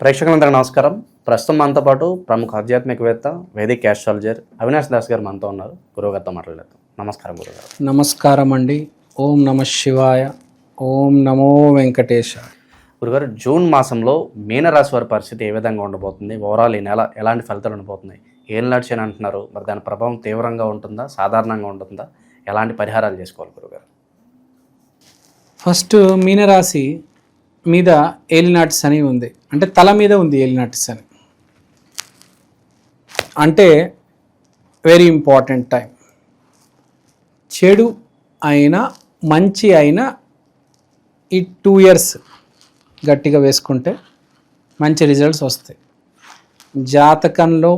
ప్రేక్షకులందరికీ నమస్కారం. ప్రస్తుతం మనతో పాటు ప్రముఖ ఆధ్యాత్మికవేత్త వేదిక్ యాస్ట్రాలజర్ అవినాష్ దాస్ గారు మనతో ఉన్నారు. గురువుగారితో మాట్లాడలేదు నమస్కారం గురుగారు నమస్కారం అండి. ఓం నమ శివాయ. ఓం నమో వెంకటేశ గురుగారు జూన్ మాసంలో మీనరాశి వారి పరిస్థితి ఏ విధంగా ఉండబోతుంది? ఓవరాల్ ఈ నెల ఎలాంటి ఫలితాలు ఉండబోతున్నాయి? ఏం నడిచాను అంటున్నారు? మరి దాని ప్రభావం తీవ్రంగా ఉంటుందా? సాధారణంగా ఉంటుందా? ఎలాంటి పరిహారాలు చేసుకోవాలి గురుగారు ఫస్ట్ మీనరాశి మీద ఏలినాటిస్ అని ఉంది. అంటే తల మీద ఉంది ఏలినాటిస్ అని అంటే వెరీ ఇంపార్టెంట్ టైం చెడు అయినా మంచి అయినా ఈ టూ ఇయర్స్ గట్టిగా వేసుకుంటే మంచి రిజల్ట్స్ వస్తాయి. జాతకంలో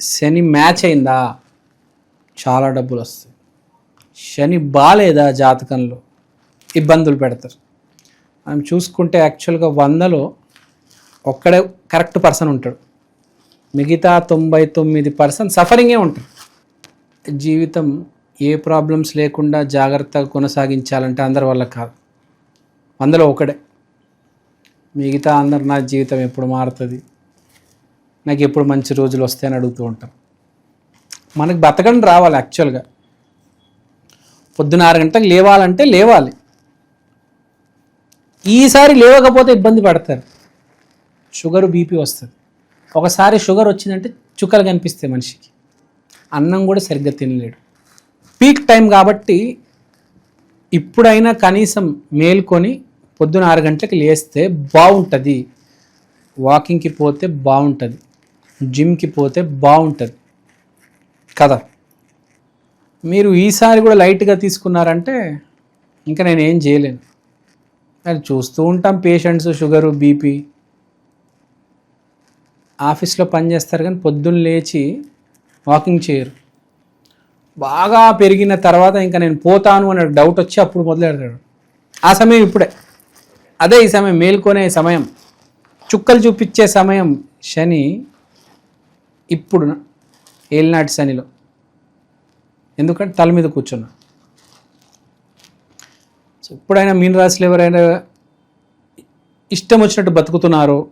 శని మ్యాచ్ అయిందా? చాలా డబ్బులు వస్తాయి. శని బాగాలేదా జాతకంలో? ఇబ్బందులు పెడతారు. మనం చూసుకుంటే యాక్చువల్గా వందలో ఒక్కడే కరెక్ట్ పర్సన్ ఉంటాడు. మిగతా తొంభై తొమ్మిది పర్సెంట్ సఫరింగే ఉంటుంది జీవితం ఏ ప్రాబ్లమ్స్ లేకుండా జాగ్రత్తగా కొనసాగించాలంటే అందరి వల్ల కాదు. వందలో ఒకడే. మిగతా అందరు నా జీవితం ఎప్పుడు మారుతుంది? నాకు ఎప్పుడు మంచి రోజులు వస్తాయని అడుగుతూ ఉంటారు మనకు బతకడం రావాలి యాక్చువల్గా పొద్దున ఆరు గంటలకు లేవాలంటే లేవాలి. ఈసారి లేవకపోతే ఇబ్బంది పడతారు. షుగర్ బీపీ వస్తుంది. ఒకసారి షుగర్ వచ్చిందంటే చుక్కలు కనిపిస్తాయి మనిషికి. అన్నం కూడా సరిగ్గా తినలేడు. పీక్ టైం కాబట్టి ఇప్పుడైనా కనీసం మేల్కొని పొద్దున ఆరు గంటలకు లేస్తే బాగుంటుంది వాకింగ్కి పోతే బాగుంటుంది జిమ్కి పోతే బాగుంటుంది కదా మీరు ఈసారి కూడా లైట్గా తీసుకున్నారంటే ఇంకా నేను ఏం చేయలేను. అది చూస్తూ ఉంటాం పేషెంట్స్ షుగరు బీపీ ఆఫీస్లో పని చేస్తారు కానీ పొద్దున్న లేచి వాకింగ్ చేయరు. బాగా పెరిగిన తర్వాత ఇంకా నేను పోతాను అనే డౌట్ వచ్చి అప్పుడు మొదలెడతాడు. ఆ సమయం ఇప్పుడే. అదే ఈ సమయం మేల్కొనే సమయం. చుక్కలు చూపించే సమయం. శని ఇప్పుడు ఏలినాటి శనిలో. ఎందుకంటే తల మీద కూర్చున్నా. సో ఎప్పుడైనా మీన రాశిలో ఎవరైనా ఇష్టం వచ్చినట్టు బతుకుతున్నారో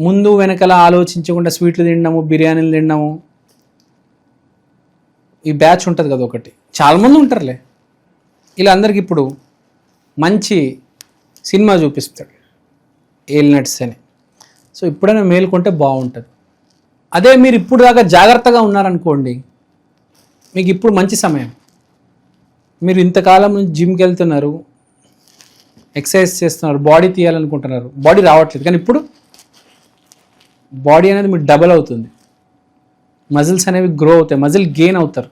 ముందు వెనకలా ఆలోచించకుండా స్వీట్లు తిన్నాము బిర్యానీలు తిన్నాము ఈ బ్యాచ్ ఉంటుంది కదా ఒకటి. చాలామంది ఉంటారులే. ఇలా అందరికి ఇప్పుడు మంచి సినిమా చూపిస్తాడు ఏలినట్స్ అని. సో ఇప్పుడైనా మేలుకుంటే బాగుంటుంది. అదే మీరు ఇప్పుడు దాకా జాగ్రత్తగా ఉన్నారనుకోండి మీకు ఇప్పుడు మంచి సమయం. మీరు ఇంతకాలం నుంచి జిమ్కి వెళ్తున్నారు ఎక్సర్సైజ్ చేస్తున్నారు బాడీ తీయాలనుకుంటున్నారు బాడీ రావట్లేదు. కానీ ఇప్పుడు బాడీ అనేది మీకు డబల్ అవుతుంది. మజిల్స్ అనేవి గ్రో అవుతాయి మజిల్ గెయిన్ అవుతారు.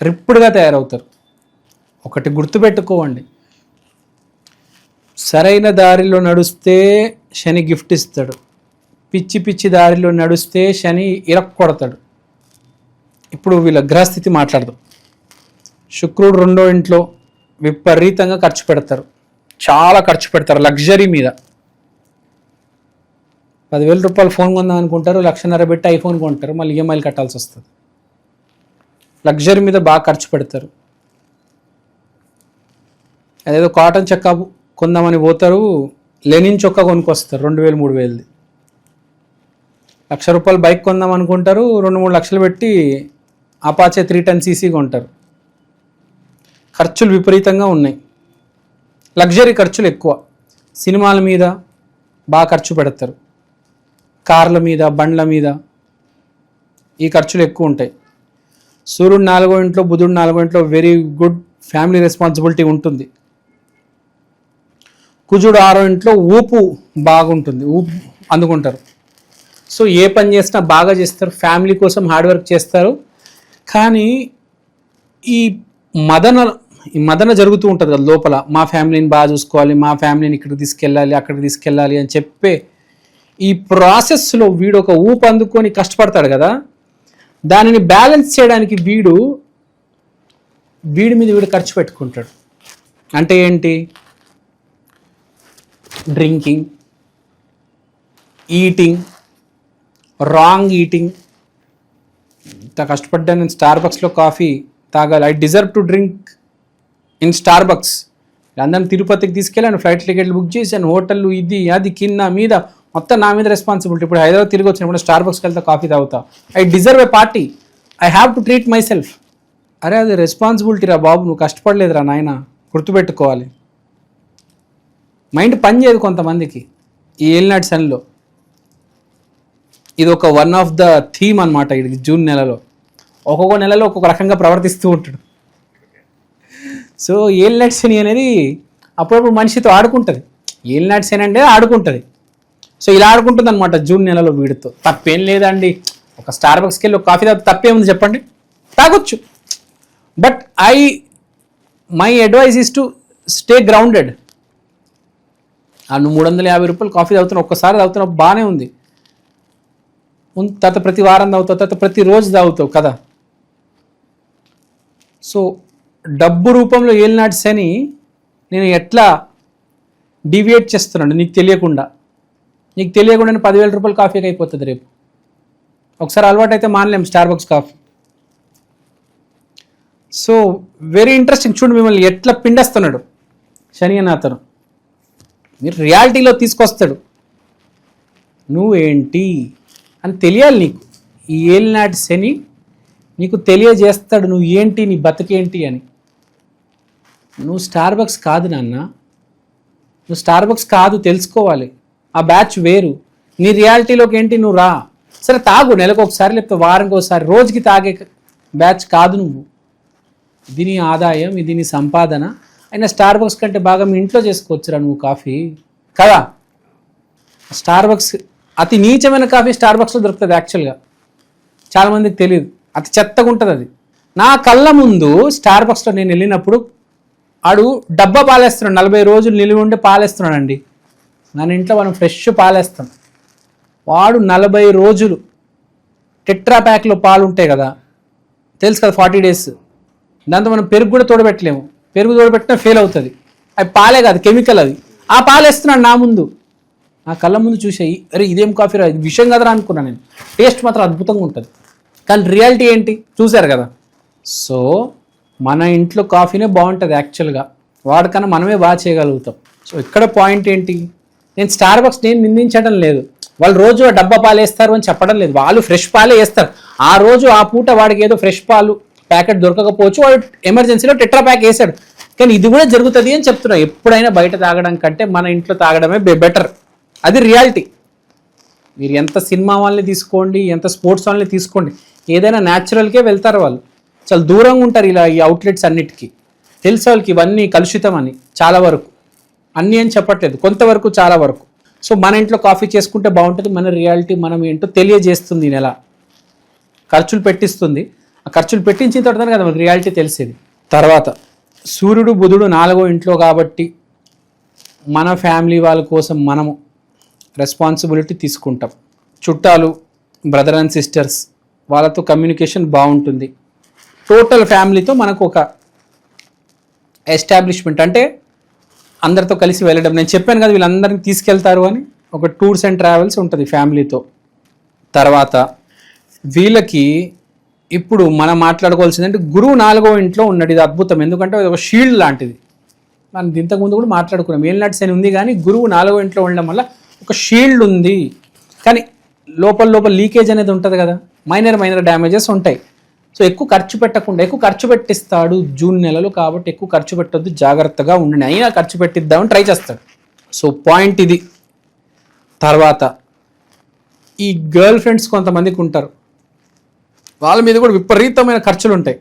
రిప్పుడుగా తయారవుతారు. ఒకటి గుర్తుపెట్టుకోవండి. సరైన దారిలో నడుస్తే శని గిఫ్ట్ ఇస్తాడు. పిచ్చి పిచ్చి దారిలో నడుస్తే శని ఇరక్కొడతాడు. ఇప్పుడు వీళ్ళ గ్రహస్థితి మాట్లాడదాం. శుక్రుడు రెండో ఇంట్లో విపరీతంగా ఖర్చు పెడతారు. చాలా ఖర్చు పెడతారు లగ్జరీ మీద. పదివేల రూపాయలు ఫోన్ కొందాం అనుకుంటారు లక్షన్నర పెట్టి ఐఫోన్ కొంటారు మళ్ళీ ఈఎంఐలు కట్టాల్సి వస్తుంది. లగ్జరీ మీద బాగా ఖర్చు పెడతారు. అదేదో కాటన్ చెక్క కొందామని పోతారు లెనిన్ చొక్కా కొనుక్కొస్తారు రెండు వేలు మూడు వేలది. లక్ష రూపాయలు బైక్ కొందాం అనుకుంటారు రెండు మూడు లక్షలు పెట్టి అపాచే త్రీ టెన్ సీసీ కొంటారు. ఖర్చులు విపరీతంగా ఉన్నాయి. లగ్జరీ ఖర్చులు ఎక్కువ. సినిమాల మీద బాగా ఖర్చు పెడతారు. కార్ల మీద బండ్ల మీద ఈ ఖర్చులు ఎక్కువ ఉంటాయి. సూర్యుడు నాలుగో ఇంట్లో బుధుడు నాలుగో ఇంట్లో వెరీ గుడ్ ఫ్యామిలీ రెస్పాన్సిబిలిటీ ఉంటుంది. కుజుడు ఆరో ఇంట్లో ఊపు బాగుంటుంది ఊపు అందుకుంటారు. సో ఏ పని చేసినా బాగా చేస్తారు ఫ్యామిలీ కోసం హార్డ్ వర్క్ చేస్తారు. కానీ ఈ మదన ఈ మదన జరుగుతూ ఉంటుంది కదా లోపల మా ఫ్యామిలీని బాగా చూసుకోవాలి మా ఫ్యామిలీని ఇక్కడికి తీసుకెళ్ళాలి అక్కడికి తీసుకెళ్ళాలి అని చెప్పే ఈ ప్రాసెస్లో వీడు ఒక ఊపు అందుకొని కష్టపడతాడు కదా. దానిని బ్యాలెన్స్ చేయడానికి వీడు వీడి మీద వీడు ఖర్చు పెట్టుకుంటాడు. అంటే ఏంటి? డ్రింకింగ్ ఈటింగ్ రాంగ్ ఈటింగ్ ఇంత కష్టపడ్డా నేను స్టార్ బక్స్లో కాఫీ తాగాలి. I deserve to drink in Starbucks అందరిని తిరుపతికి తీసుకెళ్ళాను ఫ్లైట్ టికెట్లు బుక్ చేశాను హోటళ్ళు ఇది అది కింద మీద మొత్తం నా మీద రెస్పాన్సిబిలిటీ ఇప్పుడు హైదరాబాద్ తిరిగి వచ్చినప్పుడు స్టార్ వెళ్తా కాఫీ తాగుతా. I deserve a party I have to treat myself అరే అది రెస్పాన్సిబిలిటీ రా బాబు నువ్వు కష్టపడలేదురా నాయన. గుర్తుపెట్టుకోవాలి. మైండ్ పని చేయదు కొంతమందికి ఈ ఏలినాటి సన్లో. ఇది ఒక వన్ ఆఫ్ ద థీమ్ అనమాట ఇది జూన్ నెలలో. ఒక్కొక్క నెలలో ఒక్కొక్క రకంగా ప్రవర్తిస్తూ ఉంటాడు. సో ఏలినాటి శని అనేది అప్పుడప్పుడు మనిషితో ఆడుకుంటుంది. ఏలినాటి శని అంటే ఆడుకుంటుంది. సో ఇలా ఆడుకుంటుంది అనమాట జూన్ నెలలో వీడితో. తప్పేం లేదండి. ఒక స్టార్ బక్స్కి వెళ్ళి ఒక కాఫీ తాగితే తప్పేముంది చెప్పండి? తాగొచ్చు. But I my advice is to stay grounded. ఆ నువ్వు మూడు వందల యాభై రూపాయలు కాఫీ తాగుతున్నావు ఒక్కసారి తాగుతున్నావు బాగానే ఉంది. తర్వాత ప్రతి వారం తాగుతావు తర్వాత ప్రతిరోజు తాగుతావు కదా. సో డబ్బు రూపంలో ఏలినాటి శని నేను ఎట్లా డివియేట్ చేస్తున్నాను నీకు తెలియకుండా? నీకు తెలియకుండా పదివేల రూపాయలు కాఫీకి అయిపోతుంది రేపు. ఒకసారి అలవాటు అయితే మానలేం Starbucks coffee. So very interesting చూడు మిమ్మల్ని ఎట్లా పిండేస్తున్నాడు శని అని అతను. మీరు రియాలిటీలో తీసుకొస్తాడు. నువ్వేంటి అని తెలియాలి నీకు. ఈ ఏలినాటి శని నీకు తెలియజేస్తాడు నువ్వు ఏంటి నీ బతుకేంటి అని. నువ్వు స్టార్ బక్స్ కాదు నాన్న. నువ్వు స్టార్ బక్స్ కాదు తెలుసుకోవాలి. ఆ బ్యాచ్ వేరు. నీ రియాలిటీలోకి ఏంటి? నువ్వు రా. సరే తాగు. నెలకు ఒకసారి లేకపోతే వారానికి ఒకసారి. రోజుకి తాగే బ్యాచ్ కాదు నువ్వు. ఇది నీ ఆదాయం ఇది నీ సంపాదన. అయినా స్టార్ బక్స్ కంటే బాగా మీ ఇంట్లో చేసుకోవచ్చురా నువ్వు కాఫీ? కదా? స్టార్ బక్స్ అతి నీచమైన కాఫీ స్టార్ బక్స్లో దొరుకుతుంది యాక్చువల్గా చాలామందికి తెలియదు అతి చెత్తగా ఉంటుంది అది. నా కళ్ళ ముందు స్టార్ బక్స్లో నేను వెళ్ళినప్పుడు ఆడు డబ్బా పాలేస్తున్నాడు నలభై రోజులు నిలువ ఉండి పాలేస్తున్నాడండి. మన ఇంట్లో మనం ఫ్రెష్ పాలేస్తాం. వాడు నలభై రోజులు టెట్రా ప్యాక్లో పాలు ఉంటాయి కదా తెలుసు కదా ఫార్టీ డేస్. దాంతో మనం పెరుగు కూడా తోడబెట్టలేము. పెరుగు తోడబెట్టినా ఫెయిల్ అవుతుంది. అవి పాలే కాదు కెమికల్ అది. ఆ పాలు వేస్తున్నాడు నా ముందు. నా కళ్ళ ముందు చూసాయి అరే ఇదేం కాఫీ రా? విషయం కదరా అనుకున్నాను నేను. టేస్ట్ మాత్రం అద్భుతంగా ఉంటుంది. కానీ రియాలిటీ ఏంటి? చూశారు కదా. సో మన ఇంట్లో కాఫీనే బాగుంటుంది యాక్చువల్గా. వాడికన్నా మనమే బాగా చేయగలుగుతాం. సో ఇక్కడ పాయింట్ ఏంటి? నేను స్టార్ బాక్స్ నేను నిందించడం లేదు. వాళ్ళు రోజు ఆ డబ్బా పాలు వేస్తారు అని చెప్పడం లేదు. వాళ్ళు ఫ్రెష్ పాలే వేస్తారు. ఆ రోజు ఆ పూట వాడికి ఏదో ఫ్రెష్ పాలు ప్యాకెట్ దొరకకపోవచ్చు. వాడు ఎమర్జెన్సీలో టెట్రా ప్యాక్ వేసాడు కానీ ఇది కూడా జరుగుతుంది అని చెప్తున్నా. ఎప్పుడైనా బయట తాగడం కంటే మన ఇంట్లో తాగడమే బెటర్. అది రియాలిటీ. మీరు ఎంత సినిమా వాళ్ళని తీసుకోండి ఎంత స్పోర్ట్స్ వాళ్ళని తీసుకోండి. ఏదైనా న్యాచురల్కే వెళ్తారు వాళ్ళు. చాలా దూరంగా ఉంటారు ఇలా ఈ అవుట్లెట్స్ అన్నిటికీ. తెలుసు వాళ్ళకి ఇవన్నీ కలుషితం అని చాలా వరకు. అన్నీ అని చెప్పట్లేదు. కొంతవరకు చాలా వరకు. సో మన ఇంట్లో కాఫీ చేసుకుంటే బాగుంటుంది మన రియాలిటీ మనం ఏంటో తెలియజేస్తుంది నెల. ఖర్చులు పెట్టిస్తుంది. ఆ ఖర్చులు పెట్టించిన తర్వాత కదా మనకి రియాలిటీ తెలిసేది. తర్వాత సూర్యుడు బుధుడు నాలుగో ఇంట్లో కాబట్టి మన ఫ్యామిలీ వాళ్ళ కోసం మనము రెస్పాన్సిబిలిటీ తీసుకుంటాం. చుట్టాలు బ్రదర్ అండ్ సిస్టర్స్ వాళ్ళతో కమ్యూనికేషన్ బాగుంటుంది. టోటల్ ఫ్యామిలీతో మనకు ఒక ఎస్టాబ్లిష్మెంట్. అంటే అందరితో కలిసి వెళ్ళడం. నేను చెప్పాను కదా వీళ్ళందరినీ తీసుకెళ్తారు అని ఒక టూర్స్ అండ్ ట్రావెల్స్ ఉంటుంది ఫ్యామిలీతో. తర్వాత వీళ్ళకి ఇప్పుడు మనం మాట్లాడుకోవాల్సింది అంటే గురువు నాలుగో ఇంట్లో ఉన్నాడు. ఇది అద్భుతం. ఎందుకంటే ఒక షీల్డ్ లాంటిది. మనం ఇంతకుముందు కూడా మాట్లాడుకున్నాం. ఏలినాటి శని ఉంది కానీ గురువు నాలుగో ఇంట్లో ఉండడం వల్ల ఒక షీల్డ్ ఉంది. కానీ లోపల లోపల లీకేజ్ అనేది ఉంటుంది కదా. మైనర్ మైనర్ డ్యామేజెస్ ఉంటాయి. సో ఎక్కువ ఖర్చు పెట్టకుండా ఎక్కువ ఖర్చు పెట్టిస్తాడు జూన్ నెలలో కాబట్టి ఎక్కువ ఖర్చు పెట్టొద్దు జాగ్రత్తగా ఉండండి. అయినా ఖర్చు పెట్టిద్దామని ట్రై చేస్తాడు. సో పాయింట్ ఇది. తర్వాత ఈ గర్ల్ ఫ్రెండ్స్ కొంతమందికి ఉంటారు. వాళ్ళ మీద కూడా విపరీతమైన ఖర్చులు ఉంటాయి.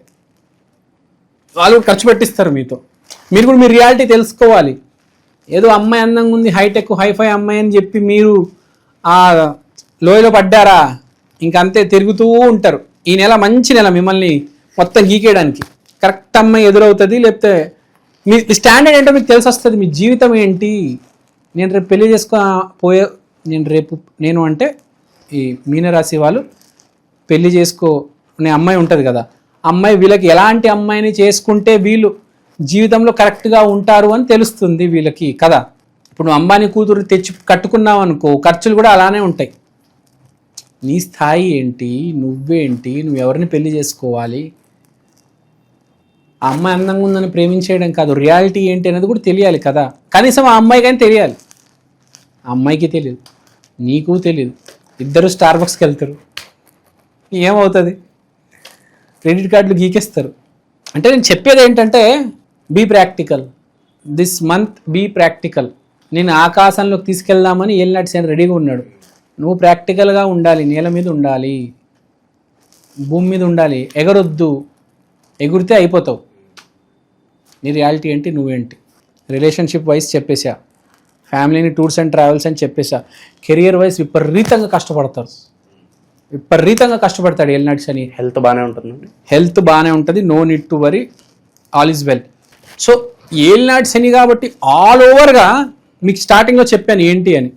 వాళ్ళు కూడా ఖర్చు పెట్టిస్తారు మీతో. మీరు కూడా మీ రియాలిటీ తెలుసుకోవాలి. ఏదో అమ్మాయి అందంగా ఉంది హైటెక్ హైఫై అమ్మాయి అని చెప్పి మీరు ఆ లోయలో పడ్డారా? ఇంకంతే తిరుగుతూ ఉంటారు. ఈ నెల మంచి నెల మిమ్మల్ని మొత్తం గీకేయడానికి. కరెక్ట్ అమ్మాయి ఎదురవుతుంది లేకపోతే మీ స్టాండర్డ్ ఏంటో మీకు తెలిసి వస్తుంది మీ జీవితం ఏంటి? నేను రేపు పెళ్ళి చేసుకో పోయే నేను రేపు నేను అంటే ఈ మీనరాశి వాళ్ళు పెళ్ళి చేసుకోనే అమ్మాయి ఉంటుంది కదా అమ్మాయి వీళ్ళకి ఎలాంటి అమ్మాయిని చేసుకుంటే వీళ్ళు జీవితంలో కరెక్ట్గా ఉంటారు అని తెలుస్తుంది వీళ్ళకి కదా. ఇప్పుడు నువ్వు అంబానీ కూతురు తెచ్చి కట్టుకున్నావు అనుకో ఖర్చులు కూడా అలానే ఉంటాయి. నీ స్థాయి ఏంటి? నువ్వేంటి? నువ్వు ఎవరిని పెళ్ళి చేసుకోవాలి? ఆ అమ్మాయి అందంగా ఉందని ప్రేమించేయడం కాదు. రియాలిటీ ఏంటి అనేది కూడా తెలియాలి కదా. కనీసం ఆ అమ్మాయి కానీ తెలియాలి. ఆ అమ్మాయికి తెలియదు. నీకు తెలియదు. ఇద్దరు స్టార్ బక్స్కి వెళ్తారు. ఏమవుతుంది? క్రెడిట్ కార్డులు గీకేస్తారు. అంటే నేను చెప్పేది ఏంటంటే be practical this month be practical నేను ఆకాశంలోకి తీసుకెళ్దామని ఏలినాటి సేన రెడీగా ఉన్నాడు. నువ్వు ప్రాక్టికల్గా ఉండాలి నేల మీద ఉండాలి భూమి మీద ఉండాలి ఎగరొద్దు ఎగురితే అయిపోతావు. నీ రియాలిటీ ఏంటి నువ్వేంటి? రిలేషన్షిప్ వైజ్ చెప్పేసా ఫ్యామిలీని టూర్స్ అండ్ ట్రావెల్స్ అని చెప్పేసా కెరియర్ వైజ్ విపరీతంగా కష్టపడతారు విపరీతంగా కష్టపడతాడు ఏలినాటి అని హెల్త్ బాగానే ఉంటుందండి. హెల్త్ బాగానే ఉంటుంది no need to worry all is well. So ఏలినాటి శని కాబట్టి ఆల్ ఓవర్గా మీకు స్టార్టింగ్లో చెప్పాను ఏంటి అని.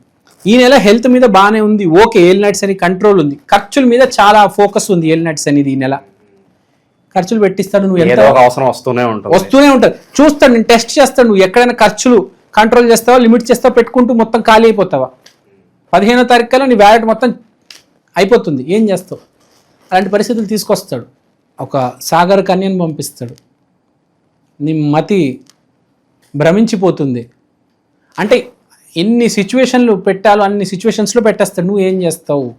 ఈ నెల హెల్త్ మీద బాగానే ఉంది. ఓకే ఏలినాటి శని కంట్రోల్ ఉంది. ఖర్చుల మీద చాలా ఫోకస్ ఉంది ఏలినాటి శనిది ఈ నెల. ఖర్చులు పెట్టిస్తాడు నువ్వు ఎంత అవసరం వస్తూనే ఉంటుంది. వస్తూనే ఉంటుంది. చూస్తాడు నేను టెస్ట్ చేస్తాను నువ్వు ఎక్కడైనా ఖర్చులు కంట్రోల్ చేస్తావా లిమిట్ చేస్తావా పెట్టుకుంటూ మొత్తం ఖాళీ అయిపోతావా? పదిహేనో తారీఖు కల్లా నీ వ్యాలెట్ మొత్తం అయిపోతుంది. ఏం చేస్తావు? అలాంటి పరిస్థితులు తీసుకొస్తాడు. ఒక సాగర్ కన్యను పంపిస్తాడు. నీ మతి భ్రమించిపోతుంది. అంటే ఎన్ని సిచ్యువేషన్లు పెట్టాలో అన్ని సిచ్యువేషన్స్లో పెట్టేస్తాడు నువ్వు ఏం చేస్తావు?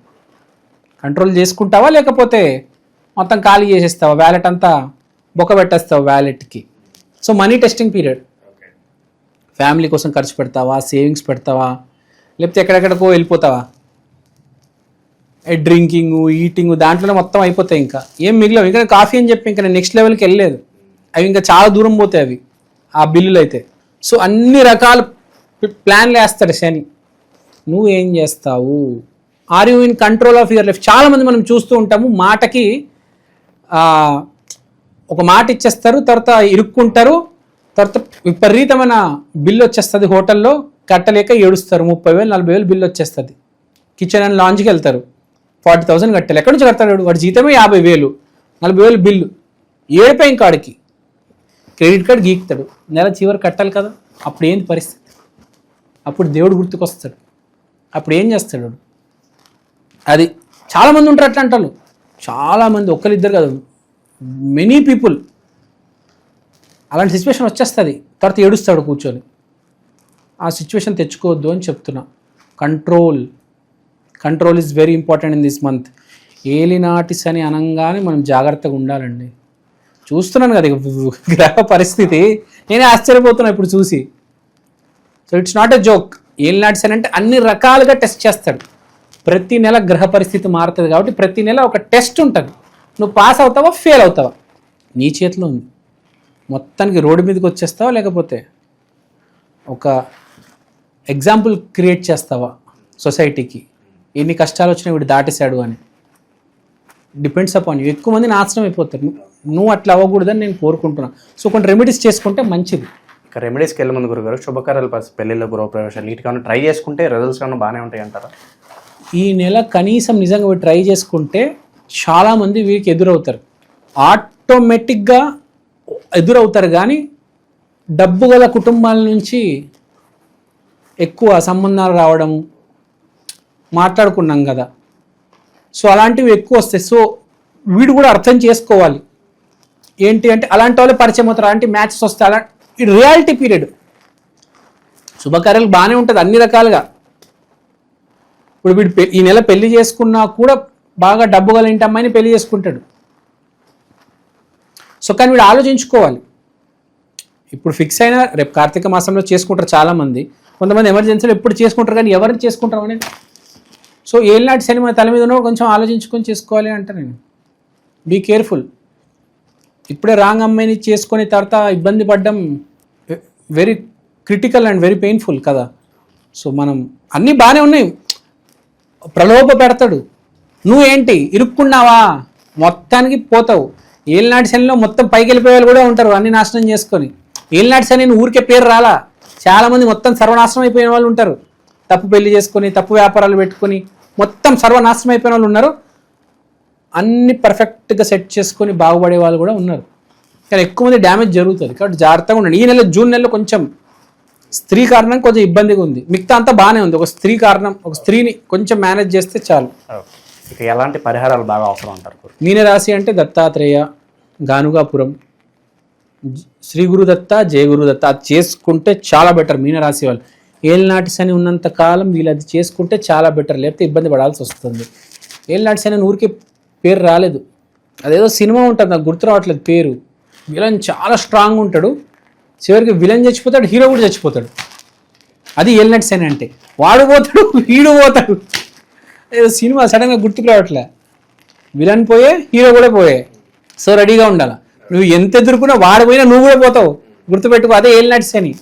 కంట్రోల్ చేసుకుంటావా? లేకపోతే మొత్తం ఖాళీ చేసేస్తావా? వ్యాలెట్ అంతా బొక్క పెట్టేస్తావు వ్యాలెట్కి so money testing period family కోసం ఖర్చు పెడతావా? సేవింగ్స్ పెడతావా? లేకపోతే ఎక్కడెక్కడికో వెళ్ళిపోతావా? డ్రింకింగ్ ఈటింగ్ దాంట్లోనే మొత్తం అయిపోతాయి ఇంకా. ఏం మిగిలవు. ఇంకా కాఫీ అని చెప్పి ఇంకా నేను నెక్స్ట్ లెవెల్కి వెళ్ళలేదు. అవి ఇంకా చాలా దూరం పోతాయి అవి. ఆ బిల్లులు అయితే సో అన్ని రకాల ప్లాన్లు వేస్తాడు శని. నువ్వు ఏం చేస్తావు? Are you in control of your life చాలామంది మనం చూస్తూ ఉంటాము మాటకి ఒక మాట ఇచ్చేస్తారు తర్వాత ఇరుక్కుంటారు తర్వాత విపరీతమైన బిల్లు వచ్చేస్తుంది హోటల్లో కట్టలేక ఏడుస్తారు ముప్పై వేలు నలభై వేలు బిల్లు వచ్చేస్తుంది. కిచెన్ అండ్ లాంజ్కి వెళ్తారు ఫార్టీ థౌసండ్ కట్టాలి ఎక్కడి నుంచి కడతాడు వాడు? వాడి జీతమే యాభై వేలు నలభై వేలు బిల్లు. ఏడిపోయి కాడికి. క్రెడిట్ కార్డ్ గీక్తాడు. నెల చివరి కట్టాలి కదా అప్పుడు ఏంది పరిస్థితి? అప్పుడు దేవుడు గుర్తుకొస్తాడు. అప్పుడు ఏం చేస్తాడు అది చాలామంది ఉంటారు అట్లా అంటారు చాలామంది ఒక్కరిద్దరు కాదు మెనీ పీపుల్ అలాంటి సిచ్యువేషన్ వచ్చేస్తుంది. తర్వాత ఏడుస్తాడు కూర్చొని. ఆ సిచ్యువేషన్ తెచ్చుకోవద్దు అని చెప్తున్నా. Control control is very important in this month ఏలినాటిస్ అని అనగానే మనం జాగ్రత్తగా ఉండాలండి. చూస్తున్నాను కదా గ్రహ పరిస్థితి. నేనే ఆశ్చర్యపోతున్నా ఇప్పుడు చూసి. So it's not a joke ఏలినాటి శని అంటే అన్ని రకాలుగా టెస్ట్ చేస్తాడు. ప్రతి నెల గ్రహ పరిస్థితి మారుతుంది కాబట్టి ప్రతి నెల ఒక టెస్ట్ ఉంటుంది. నువ్వు పాస్ అవుతావా ఫెయిల్ అవుతావా? నీ చేతిలో ఉంది. మొత్తానికి రోడ్డు మీదకి వచ్చేస్తావా లేకపోతే ఒక ఎగ్జాంపుల్ క్రియేట్ చేస్తావా సొసైటీకి ఎన్ని కష్టాలు వచ్చినా వీడు దాటేశాడు అని. డిపెండ్స్ అపాన్ యూ ఎక్కువ మంది నాశనం అయిపోతారు. నువ్వు- నువ్వు అట్లా అవ్వకూడదని నేను కోరుకుంటున్నాను సో కొన్ని రెమెడీస్ చేసుకుంటే మంచిది. ఇక రెమెడీస్కి వెళ్ళే ముందు గురుగారు శుభకార్యాలు పరిస్థితి గృహప్రవేశాలు గృహప్రవేశాలు కానీ ట్రై చేసుకుంటే రిజల్ట్స్ కన్నా బాగానే ఉంటాయి అంటారా. ఈ నెల కనీసం నిజంగా వీడు ట్రై చేసుకుంటే చాలామంది వీరికి ఎదురవుతారు. ఆటోమేటిక్గా ఎదురవుతారు కానీ డబ్బు గల కుటుంబాల నుంచి ఎక్కువ సంబంధాలు రావడం మాట్లాడుకున్నాం కదా. సో అలాంటివి ఎక్కువ వస్తాయి. సో వీడు కూడా అర్థం చేసుకోవాలి. ఏంటి అంటే అలాంటి వాళ్ళే పరిచయం అవుతారు. అలాంటి మ్యాచెస్ వస్తాయి. అలా ఇది రియాలిటీ పీరియడ్ శుభకార్యాలు బాగానే ఉంటుంది అన్ని రకాలుగా. ఇప్పుడు వీడు పె- ఈ నెల పెళ్ళి చేసుకున్నా కూడా బాగా డబ్బు గల ఇంటి అమ్మాయిని పెళ్ళి చేసుకుంటాడు. సో కానీ వీడు ఆలోచించుకోవాలి. ఇప్పుడు ఫిక్స్ అయినా రేపు కార్తీక మాసంలో చేసుకుంటారు చాలామంది. కొంతమంది ఎమర్జెన్సీలో ఎప్పుడు చేసుకుంటారు కానీ ఎవరిని చేసుకుంటారు అనేది? సో ఏళ్ళనాటి శని మన తల మీద ఉన్న కొంచెం ఆలోచించుకొని చేసుకోవాలి అంట నేను. బీ కేర్ఫుల్ ఇప్పుడే రాంగ్ అమ్మాయిని చేసుకొని తర్వాత ఇబ్బంది పడ్డం very critical and very painful కదా. సో మనం అన్నీ బాగానే ఉన్నాయి. ప్రలోభ పెడతాడు. నువ్వేంటి? ఇరుక్కున్నావా? మొత్తానికి పోతావు. ఏలినాటి శనిలో మొత్తం పైకి వెళ్ళిపోయే వాళ్ళు కూడా ఉంటారు అన్ని నాశనం చేసుకొని. ఏలినాటి శని ఊరికే పేరు రాలా. చాలామంది మొత్తం సర్వనాశనం అయిపోయిన వాళ్ళు ఉంటారు. తప్పు పెళ్ళి చేసుకొని తప్పు వ్యాపారాలు పెట్టుకొని మొత్తం సర్వనాశనం అయిపోయిన వాళ్ళు ఉన్నారు. అన్ని పర్ఫెక్ట్గా సెట్ చేసుకొని బాగుపడే వాళ్ళు కూడా ఉన్నారు. కానీ ఎక్కువ మంది డ్యామేజ్ జరుగుతుంది. కాబట్టి జాగ్రత్తగా ఉండండి. ఈ నెల జూన్ నెలలో కొంచెం స్త్రీ కారణం కొంచెం ఇబ్బందిగా ఉంది. మిగతా అంతా బాగానే ఉంది. ఒక స్త్రీ కారణం ఒక స్త్రీని కొంచెం మేనేజ్ చేస్తే చాలు. ఇక ఎలాంటి పరిహారాలు బాగా అవసరం అంటారు మీనరాశి అంటే దత్తాత్రేయ గానుగాపురం శ్రీ గురుదత్త జయ గురుదత్త అది చేసుకుంటే చాలా బెటర్ మీనరాశి వాళ్ళు. ఏలినాటి శని ఉన్నంత కాలం వీళ్ళు అది చేసుకుంటే చాలా బెటర్ లేకపోతే ఇబ్బంది పడాల్సి వస్తుంది. ఏలినాటి శని ఊరికే పేరు రాలేదు. అదేదో సినిమా ఉంటుంది. నాకు గుర్తు రావట్లేదు పేరు. విలన్ చాలా స్ట్రాంగ్ ఉంటాడు. చివరికి విలన్ చచ్చిపోతాడు హీరో కూడా చచ్చిపోతాడు. అది ఏలినాటి శని అంటే. వాడు పోతాడు వీడు పోతాడు. సినిమా సడన్గా గుర్తుకు రావట్లే. విలన్ పోయే హీరో కూడా పోయే. సో రెడీగా ఉండాలి? నువ్వు ఎంత ఎదుర్కొన్నా వాడు పోయినా నువ్వు కూడా పోతావు. గుర్తుపెట్టుకో అదే ఏలినాటి శని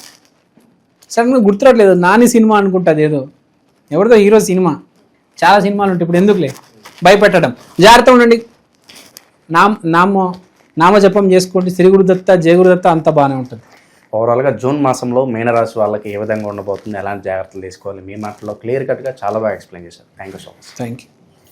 సడన్గా గుర్తురావట్లేదు నాని సినిమా అనుకుంటుంది ఏదో. ఎవరిదో హీరో సినిమా. చాలా సినిమాలు ఉంటాయి. ఇప్పుడు ఎందుకులే? భయపెట్టడం. జాగ్రత్త ఉండండి. నా నామో నామజపం చేసుకోండి. శ్రీ గురుదత్త జయ గురుదత్త అంతా బాగానే ఉంటుంది. ఓవరాల్గా జూన్ మాసంలో మీనరాశి వాళ్ళకి ఏ విధంగా ఉండబోతుంది ఎలాంటి జాగ్రత్తలు తీసుకోవాలి మీ మాటలో క్లియర్ కట్గా చాలా బాగా ఎక్స్ప్లెయిన్ చేశారు. Thank you so much thank you